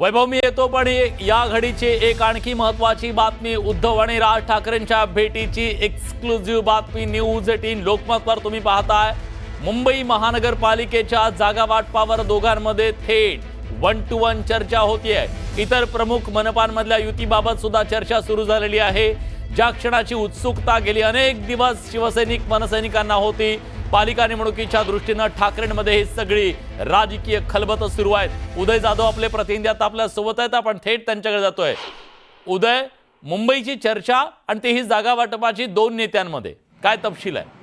वैभव मी येतो पण या घडीची एक आणखी महत्वाची बातमी उद्धव आणि राज ठाकरेंच्या भेटीची एक्सक्लुझिव्ह बातमी. न्यूज एटीन लोकमतवर तुम्ही पाहताय. मुंबई महानगरपालिकेच्या जागा वाटपावर दोघांमध्ये थेट वन टू वन चर्चा होतीये. इतर प्रमुख मनपांमधल्या युतीबाबत सुद्धा चर्चा सुरू झालेली आहे. ज्या क्षणाची उत्सुकता गेली अनेक दिवस शिवसैनिक मनसैनिकांना होती. पालिका निवडणुकीच्या दृष्टीनं ठाकरेंमध्ये ही सगळी राजकीय खलबत सुरू आहेत. उदय जाधव आपले प्रतिनिधी आता आपल्यासोबत आहेत. आपण थेट त्यांच्याकडे जातोय. उदय मुंबईची चर्चा आणि ती ही जागा वाटपाची दोन नेत्यांमध्ये. काय तपशील आहे?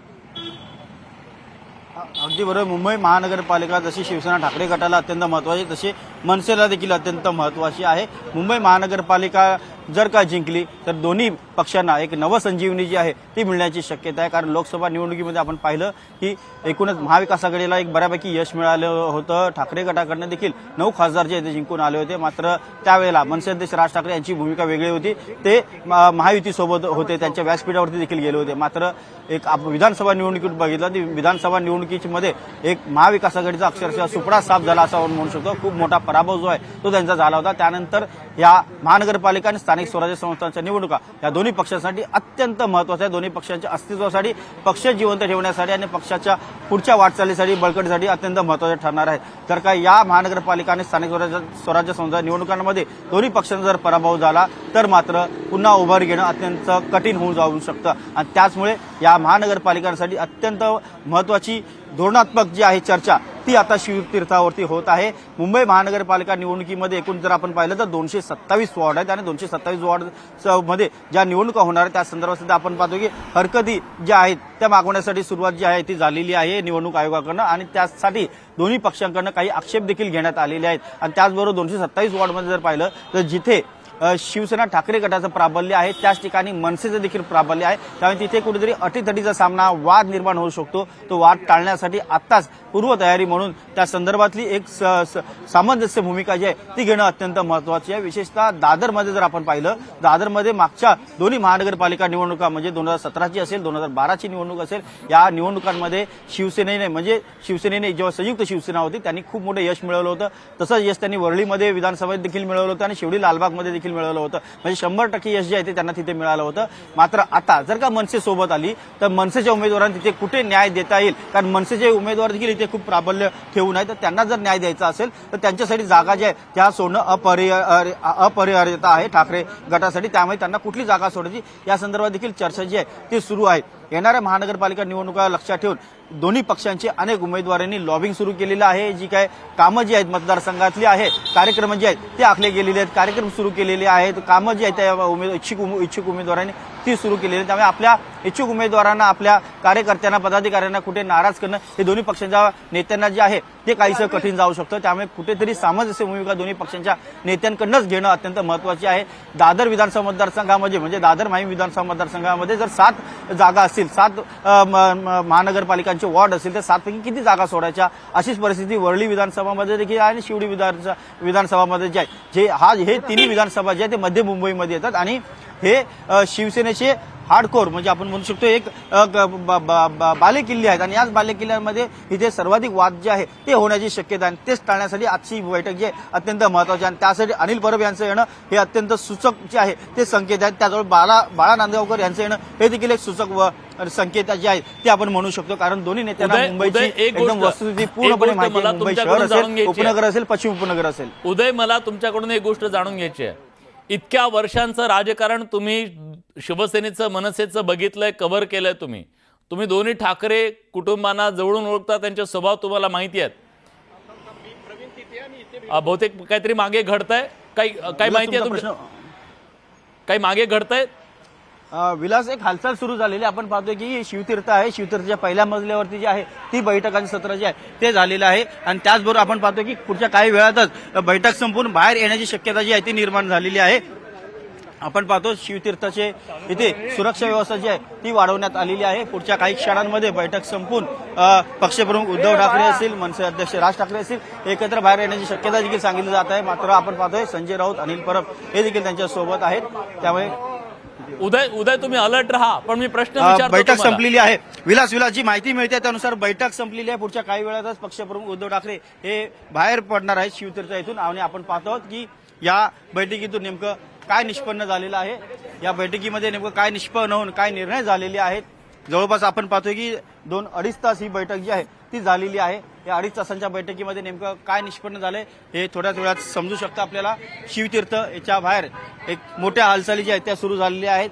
अगदी बरोबर. मुंबई महानगरपालिका जशी शिवसेना ठाकरे गटाला अत्यंत महत्वाची तशी मनसेला देखील अत्यंत महत्वाची आहे. मुंबई महानगरपालिका जर का जिंकली तर दोन्ही पक्षांना एक नवसंजीवनी जी आहे ती मिळण्याची शक्यता आहे. कारण लोकसभा निवडणुकीमध्ये आपण पाहिलं की एकूणच महाविकास आघाडीला एक बऱ्यापैकी यश मिळालं होतं. ठाकरे गटाकडनं देखील नऊ खासदार जे ते जिंकून आले होते. मात्र त्यावेळेला मनसे अध्यक्ष राज ठाकरे यांची भूमिका वेगळी होती. ते महायुतीसोबत होते. त्यांच्या व्यासपीठावरती देखील गेले होते. मात्र एक आप- विधानसभा निवडणुकीत बघितलं ती विधानसभा निवडणुकीमध्ये एक महाविकास आघाडीचा अक्षरशः सुपडा साफ झाला असं आपण म्हणू शकतो. खूप मोठा पराभव जो आहे तो त्यांचा झाला होता. त्यानंतर या महानगरपालिका आणि स्थानिक स्वराज्य संस्थांच्या निवडणुका या दोन्ही पक्षांसाठी अत्यंत महत्त्वाच्या आहे दोन्ही पक्षांच्या अस्तित्वासाठी पक्ष जिवंत ठेवण्यासाठी आणि पक्षाच्या पुढच्या वाटचालीसाठी बळकटीसाठी अत्यंत महत्त्वाचे ठरणार आहे तर का या महानगरपालिका आणि स्थानिक स्वराज्य स्वराज्य संस्था निवडणुकांमध्ये दोन्ही पक्षांचा जर पराभव झाला तर मात्र पुन्हा उभारी घेणं अत्यंत कठीण होऊन जाऊ शकतं. आणि त्याचमुळे या महानगरपालिकांसाठी अत्यंत महत्वाची धोरणात्मक जी आहे चर्चा ती आता शिवतीर्थावरती होत आहे. मुंबई महानगरपालिका निवडणुकीमध्ये एकूण जर आपण पाहिलं तर दोनशे सत्तावीस वॉर्ड आहेत आणि दोनशे सत्तावीस वॉर्डमध्ये ज्या निवडणुका होणार आहेत त्या संदर्भात सुद्धा आपण पाहतो की हरकती ज्या आहेत त्या मागवण्यासाठी सुरुवात जी आहे ती झालेली आहे निवडणूक आयोगाकडनं आणि त्यासाठी दोन्ही पक्षांकडनं काही आक्षेप देखील घेण्यात आलेले आहेत. आणि त्याचबरोबर दोनशे सत्तावीस वॉर्डमध्ये जर पाहिलं तर जिथे शिवसेना ठाकरे गटाचं प्राबल्य आहे. त्याच ठिकाणी मनसेचं देखील प्राबल्य आहे. त्यामुळे तिथे कुठेतरी अटीतटीचा सामना वाद निर्माण होऊ शकतो. तो वाद टाळण्यासाठी आत्ताच पूर्वतयारी म्हणून त्या संदर्भातली एक स- स- सामंजस्य भूमिका जी आहे ती घेणं अत्यंत महत्वाची आहे. विशेषतः दादरमध्ये जर आपण पाहिलं दादरमध्ये मागच्या दोन्ही महानगरपालिका निवडणुका म्हणजे दोन हजार सतराची असेल दोन हजार बाराची निवडणूक असेल या निवडणुकांमध्ये शिवसेनेने म्हणजे शिवसेनेने जेव्हा संयुक्त शिवसेना होती त्यांनी खूप मोठं यश मिळवलं होतं. तसंच यश त्यांनी वरळीमध्ये विधानसभेत देखील मिळवलं होतं आणि शिवडी लालबागमध्ये देखील मिळवलं होतं. म्हणजे शंभर टक्के यश जे आहे ते त्यांना तिथे मिळालं होतं. मात्र आता जर का मनसे सोबत आली तर मनसेच्या उमेदवारांना तिथे कुठे न्याय देता येईल? कारण मनसेचे उमेदवार देखील इथे खूप प्राबल्य ठेवून आहे तर त्यांना जर न्याय द्यायचा असेल तर त्यांच्यासाठी जागा जी आहे त्या सोडणं अपरिहार्य अपरिहार्यता आहे ठाकरे गटासाठी. त्यामुळे त्यांना कुठली जागा सोडायची? या संदर्भात देखील चर्चा जी आहे ती सुरू आहे. येणाऱ्या महानगरपालिका निवडणुका लक्षात ठेवून दोन्ही पक्षांचे अनेक उमेदवारांनी लॉबिंग सुरू केलेलं आहे. जी काय कामं जी आहेत मतदारसंघातली आहेत कार्यक्रम जे आहेत ते आखले गेलेले आहेत. कार्यक्रम सुरू केलेले आहेत. कामं जी आहेत त्या उमेद इच्छुक इच्छुक उमेदवारांनी ती सुरू केलेली त्यामुळे आपल्या इच्छुक उमेदवारांना आपल्या कार्यकर्त्यांना पदाधिकाऱ्यांना कुठे नाराज करणं हे दोन्ही पक्षांच्या नेत्यांना जे आहे ते काहीसं कठीण जाऊ शकतं. त्यामुळे कुठेतरी सामंजस्य भूमिका दोन्ही पक्षांच्या नेत्यांकडनंच घेणं अत्यंत महत्वाची आहे. दादर विधानसभा मतदारसंघामध्ये म्हणजे दादर माहीम विधानसभा मतदारसंघामध्ये जर सात जागा असतील सात म- महानगरपालिकांचे वॉर्ड असतील तर सातपैकी किती जागा सोडायच्या? अशीच परिस्थिती वरळी विधानसभामध्ये देखील आहे आणि शिवडी विधान विधानसभामध्ये जे आहे. जे हा हे तिन्ही विधानसभा जे आहे ते मध्य मुंबईमध्ये येतात आणि हे शिवसेनेचे हार्डकोर म्हणजे आपण म्हणू शकतो एक अ, ग- ब- ब- ब- बालेकिल्ले आहेत. आणि याच बालेकिल्ल्यांमध्ये इथे सर्वाधिक वाद जे आहे ते होण्याची शक्यता आहे. आणि तेच टाळण्यासाठी आजची बैठक जी आहे अत्यंत महत्वाची आणि त्यासाठी अनिल परब यांचं येणं हे अत्यंत सूचक जे आहे ते संकेत आहेत. त्याजवळ बाळा बाळा नांदगावकर यांचं येणं हे देखील एक सूचक व संकेत जे आहेत ते आपण म्हणू शकतो. कारण दोन्ही नेत्यांना मुंबईची एकदम वस्तुस्थिती पूर्णपणे माहिती मुंबई शहर असेल. उपनगर असेल पश्चिम उपनगर असेल. उदय मला तुमच्याकडून एक गोष्ट जाणून घ्यायची आहे. इतक्या वर्षांचं राजकारण तुम्ही शिवसेनेचं मनसेचं बघितलंय कव्हर केलंय तुम्ही. तुम्ही दोन्ही ठाकरे कुटुंबांना जवळून ओळखता त्यांचे स्वभाव तुम्हाला माहिती आहेत. बहुतेक काहीतरी मागे घडतंय? काही काही माहिती आहे तुमचा तुमच्या काही मागे घडतंय? अ, विलास एक हालचाल सुरू झालेली आपण पाहतोय की शिवतीर्थ आहे. शिवतीर्थच्या पहिल्या मजल्यावरती जी आहे ती बैठकांचं सत्र जे आहे ते झालेलं आहे. आणि त्याचबरोबर आपण पाहतो की पुढच्या काही वेळातच बैठक संपून बाहेर येण्याची शक्यता जी आहे ती निर्माण झालेली आहे. आपण पाहतो शिवतीर्थाचे इथे सुरक्षा व्यवस्था जी आहे ती वाढवण्यात आलेली आहे. पुढच्या काही क्षणांमध्ये बैठक संपून पक्षप्रमुख उद्धव ठाकरे असतील मनसे अध्यक्ष राज ठाकरे असतील एकत्र बाहेर येण्याची शक्यता देखील सांगितली जात आहे. मात्र आपण पाहतोय संजय राऊत अनिल परब हे देखील त्यांच्यासोबत आहेत. त्यामुळे उदय उदय तुम्ही अलर्ट राहा पण मी प्रश्न बैठक. संपलेली आहे. विलास विलास जी माहिती मिळते त्यानुसार बैठक संपलेली आहे. पुढच्या काही वेळातच पक्षप्रमुख उद्धव ठाकरे हे बाहेर पडणार आहेत शिवतीर्थ येथून आणि आपण पाहतो आहोत की या बैठकीतून नेमकं काय निष्पन्न झालेलं आहे? या बैठकीमध्ये नेमकं काय निष्पन्न होऊन काय निर्णय झालेले आहेत? जवळपास आपण पाहतोय की दोन अडीच तास ही बैठक जी आहे ती झालेली आहे. या अडीच तासांच्या बैठकीमध्ये नेमकं काय निष्पन्न झालंय हे थोड्याच वेळात समजू शकतं आपल्याला. शिवतीर्थ याच्या बाहेर एक मोठ्या हालचाली ज्या आहेत त्या सुरू झालेल्या आहेत.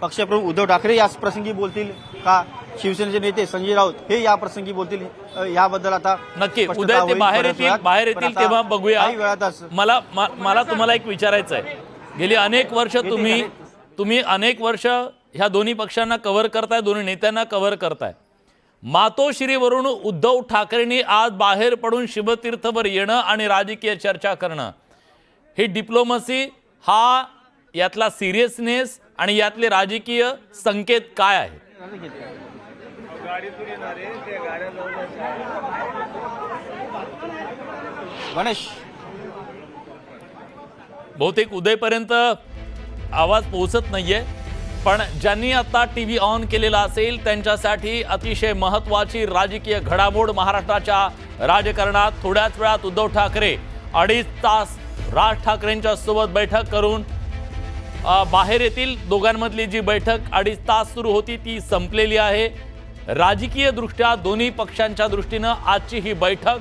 पक्षप्रमुख उद्धव ठाकरे याच प्रसंगी बोलतील का? शिवसेनेचे नेते संजय राऊत हे या प्रसंगी बोलतील. याबद्दल आता नक्की. उदय ते बाहेर येतील. बाहेर येतील तेव्हा बघूया. मला मला तुम्हाला एक विचारायचं आहे. गेली अनेक वर्ष तुम्ही तुम्ही अनेक वर्ष ह्या दोन्ही पक्षांना कव्हर करताय दोन्ही नेत्यांना कव्हर करताय. मातोश्रीवरून उद्धव ठाकरेंनी आज बाहेर पडून शिवतीर्थवर येणं आणि राजकीय चर्चा करणं. ही डिप्लोमसी हा यातला सिरियसनेस आणि यातले राजकीय संकेत काय आहे गणेश. बहुतेक उदयपर्यंत आवाज पोहोचत नाहीये. पण ज्यांनी आता टी व्ही ऑन केलेला असेल त्यांच्यासाठी अतिशय महत्वाची राजकीय घडामोड महाराष्ट्राच्या राजकारणात थोड्याच वेळात उद्धव ठाकरे अडीच तास राज ठाकरेंच्या सोबत बैठक करून बाहेर येथील दोघांमधली जी बैठक अडीच तास सुरू होती ती संपलेली आहे. राजकीय दृष्ट्या दोन्ही पक्षांच्या दृष्टीनं आजची ही बैठक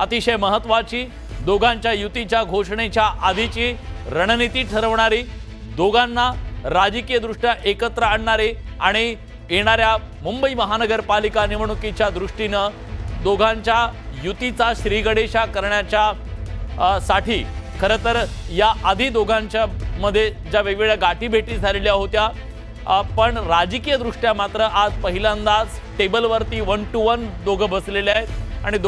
अतिशय महत्वाची दोघांच्या युतीच्या घोषणेच्या आधीची रणनीती ठरवणारी. दोघांना राजकीयदृष्ट्या एकत्र आणणारे आणि येणाऱ्या मुंबई महानगरपालिका निवडणुकीच्या दृष्टीनं दोघांच्या युतीचा श्रीगणेशा करण्याच्या साठी खरं तर या आधी दोघांच्या मध्ये ज्या वेगवेगळ्या गाठीभेटी झालेल्या होत्या पण राजकीयदृष्ट्या मात्र आज पहिल्यांदाच टेबलवरती वन टू वन दोघं बसलेले आहेत आणि